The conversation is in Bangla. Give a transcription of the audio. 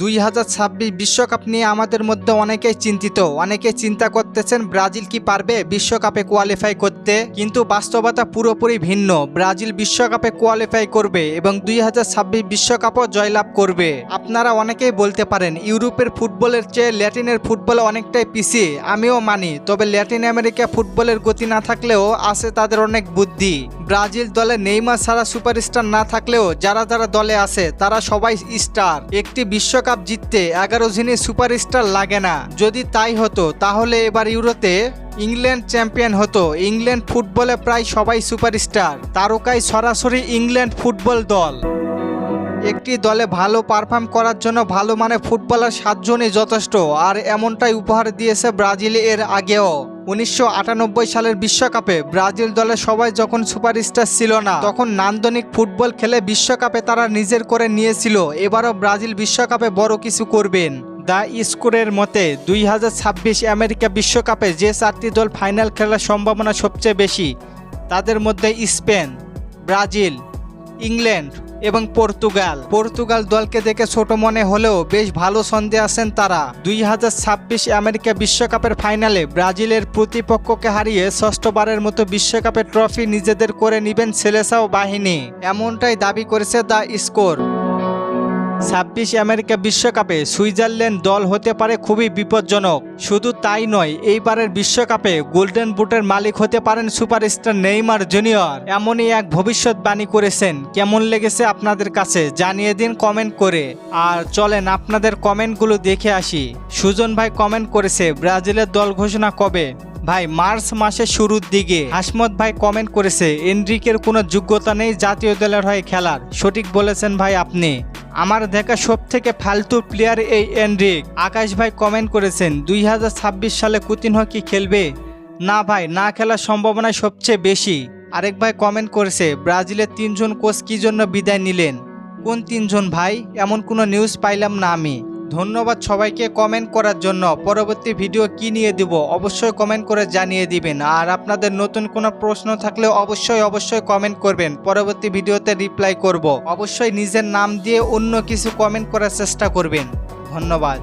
দুই হাজার ছাব্বিশ বিশ্বকাপ নিয়ে আমাদের মধ্যে অনেকেই চিন্তিত। অনেকেই চিন্তা করতেছেন ব্রাজিল কি পারবে বিশ্বকাপে কোয়ালিফাই করতে। কিন্তু বাস্তবতা পুরোপুরি ভিন্ন। ব্রাজিল বিশ্বকাপে কোয়ালিফাই করবে এবং দুই হাজার ছাব্বিশ বিশ্বকাপও জয়লাভ করবে। আপনারা অনেকেই বলতে পারেন, ইউরোপের ফুটবলের চেয়ে ল্যাটিনের ফুটবল অনেকটাই পিছিয়ে। আমিও মানি, তবে ল্যাটিন আমেরিকা ফুটবলের গতি না থাকলেও আছে তাদের অনেক বুদ্ধি। ব্রাজিল দলে নেইমার ছাড়া সুপারস্টার না থাকলেও যারা যারা দলে আছে, তারা সবাই স্টার। একটি বিশ্বকাপ জিততে এগারো জনই সুপারস্টার লাগে না। যদি তাই হতো, তাহলে এবার ইউরোতে ইংল্যান্ড চ্যাম্পিয়ন হতো। ইংল্যান্ড ফুটবলে প্রায় সবাই সুপারস্টার। তারকায় সরাসরি ইংল্যান্ড ফুটবল দল। একটি দলে ভালো পারফর্ম করার জন্য ভালো মানে ফুটবলার সাতজনই যথেষ্ট, আর এমনটাই উপহার দিয়েছে ব্রাজিল এর আগেও। উনিশশো আটানব্বই সালের বিশ্বকাপে ব্রাজিল দলে সবাই যখন সুপারস্টার ছিল না, তখন নান্দনিক ফুটবল খেলে বিশ্বকাপে তারা নিজের করে নিয়েছিল, এবারও ব্রাজিল বিশ্বকাপে বড় কিছু করবেন। দ্য স্কোরের মতে, দুই হাজার ছাব্বিশ আমেরিকা বিশ্বকাপে যে চারটি দল ফাইনাল খেলার সম্ভাবনা সবচেয়ে বেশি, তাদের মধ্যে স্পেন, ব্রাজিল, ইংল্যান্ড এবং পর্তুগাল। পর্তুগাল দলকে দেখে ছোট মনে হলেও বেশ ভালো সন্দেহ আছেন তারা। দুই হাজার ছাব্বিশ আমেরিকা বিশ্বকাপের ফাইনালে ব্রাজিলের প্রতিপক্ষকে হারিয়ে ষষ্ঠবারের মতো বিশ্বকাপের ট্রফি নিজেদের করে নেবেন সেলেসাও বাহিনী। এমনটাই দাবি করেছে দ্য স্কোর। ছাব্বিশ আমেরিকা বিশ্বকাপে সুইজারল্যান্ড দল হতে পারে খুবই বিপজ্জনক। শুধু তাই নয়, এইবারের বিশ্বকাপে গোল্ডেন বুটের মালিক হতে পারেন সুপারস্টার নেইমার জুনিয়র। এমনই এক ভবিষ্যৎবাণী করেছেন। কেমন লেগেছে আপনাদের কাছে জানিয়ে দিন কমেন্ট করে। আর চলেন আপনাদের কমেন্টগুলো দেখে আসি। সুজন ভাই কমেন্ট করেছে, ব্রাজিলের দল ঘোষণা কবে? ভাই, মার্চ মাসের শুরুর দিকে হাসমত ভাই কমেন্ট করেছে এনরিকের কোনো যোগ্যতা নেই জাতীয় দলের হয়ে খেলার। সঠিক বলেছেন ভাই আপনি। আমার দেখা সব থেকে ফালতু প্লেয়ার এই এনরিক আকাশ ভাই কমেন্ট করেছেন, দুই হাজার ছাব্বিশ সালে কুতিনহ কি খেলবে? না ভাই, না খেলার সম্ভাবনা সবচেয়ে বেশি। আরেক ভাই কমেন্ট করেছে, ব্রাজিলের তিনজন কোচ কি জন্য বিদায় নিলেন? কোন তিনজন ভাই? এমন কোনো নিউজ পাইলাম না আমি। ধন্যবাদ সবাইকে কমেন্ট করার জন্য। পরবর্তী ভিডিও কি নিয়ে দিব অবশ্যই কমেন্ট করে জানিয়ে দিবেন। আর আপনাদের নতুন কোনো প্রশ্ন থাকলে অবশ্যই অবশ্যই কমেন্ট করবেন। পরবর্তী ভিডিওতে রিপ্লাই করব। অবশ্যই নিজের নাম দিয়ে অন্য কিছু কমেন্ট করার চেষ্টা করবেন। ধন্যবাদ।